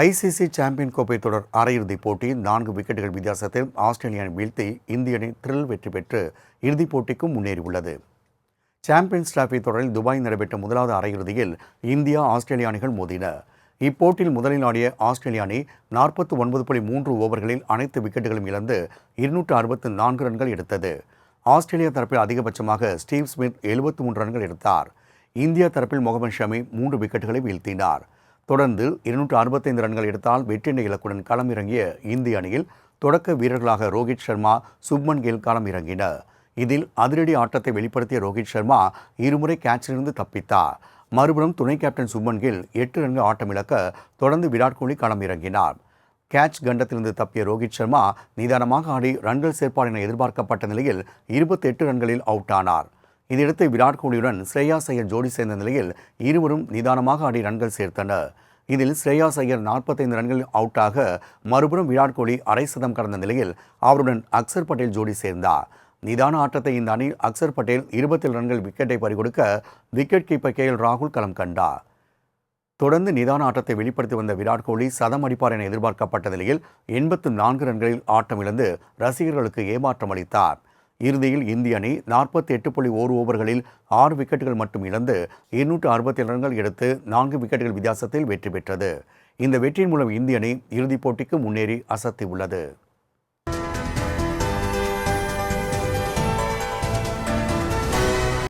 ICC champion கோப்பை தொடர் அரையிறுதிப் போட்டி நான்கு விக்கெட்டுகள் வித்தியாசத்தில் ஆஸ்திரேலிய அணி வீழ்த்தி இந்திய அணி த்ரில் வெற்றி பெற்று இறுதிப் போட்டிக்கும் முன்னேறியுள்ளது. சாம்பியன்ஸ் டிராஃபி தொடரில் துபாயில் நடைபெற்ற முதலாவது அரையிறுதியில் இந்தியா ஆஸ்திரேலிய அணிகள் மோதின. இப்போட்டியில் முதலில் ஆடிய ஆஸ்திரேலிய அணி நாற்பத்தி ஒன்பது புள்ளி மூன்று ஓவர்களில் அனைத்து விக்கெட்டுகளும் இழந்து இருநூற்று அறுபத்து நான்கு ரன்கள் எடுத்தது. ஆஸ்திரேலியா தரப்பில் அதிகபட்சமாக ஸ்டீவ் ஸ்மித் எழுபத்தி மூன்று ரன்கள் எடுத்தார். இந்தியா தரப்பில் முகமது ஷமி மூன்று விக்கெட்டுகளை வீழ்த்தினார். தொடர்ந்து இருநூற்று அறுபத்தைந்து ரன்கள் எடுத்தால் வெற்றி இலக்குடன் களமிறங்கிய இந்திய அணியில் தொடக்க வீரர்களாக ரோஹித் சர்மா சுப்மன் கில் களமிறங்கினர். இதில் அதிரடி ஆட்டத்தை வெளிப்படுத்திய ரோஹித் சர்மா இருமுறை கேட்சிலிருந்து தப்பித்தார். மறுபுறம் துணை கேப்டன் சுப்மன் கில் எட்டு ரன்கள் ஆட்டமிழக்க தொடர்ந்து விராட் கோலி களம் இறங்கினார் கேட்ச் கண்டத்திலிருந்து தப்பிய ரோஹித் சர்மா நிதானமாக ஆடி ரன்கள் சேர்ப்பார் என எதிர்பார்க்கப்பட்ட நிலையில் இருபத்தி எட்டு ரன்களில் அவுட் ஆனார். இதையடுத்து விராட் கோலியுடன் ஸ்ரேயா ஐயர் ஜோடி சேர்ந்த நிலையில் இருவரும் நிதானமாக ஆடி ரன்கள் சேர்த்தனர். இதில் ஸ்ரேயாஸ் ஐயர் நாற்பத்தைந்து ரன்கள் அவுட்டாக மறுபுறம் விராட் கோலி அரை சதம் கடந்த நிலையில் அவருடன் அக்சர் பட்டேல் ஜோடி சேர்ந்தார். நிதான ஆட்டத்தை இந்த அணி அக்சர் பட்டேல் இருபத்தி ரன்கள் விக்கெட்டை பறிகொடுக்க விக்கெட் கீப்பர் கே எல் ராகுல் களம் கண்டார். தொடர்ந்து நிதான ஆட்டத்தை வெளிப்படுத்தி வந்த விராட் கோலி சதம் அடிப்பார் என எதிர்பார்க்கப்பட்ட நிலையில் எண்பத்து நான்கு ரன்களில் ஆட்டம் இழந்து ரசிகர்களுக்கு ஏமாற்றம் அளித்தார். இறுதியில் இந்திய அணி நாற்பத்தி எட்டு புள்ளி ஓர் ஓவர்களில் ஆறு விக்கெட்டுகள் மட்டும் இழந்து இருநூற்று அறுபத்தி ரன்கள் எடுத்து நான்கு விக்கெட்டுகள் வித்தியாசத்தில் வெற்றி பெற்றது. இந்த வெற்றியின் மூலம் இந்திய அணி இறுதிப் போட்டிக்கு முன்னேறி அசத்தி உள்ளது.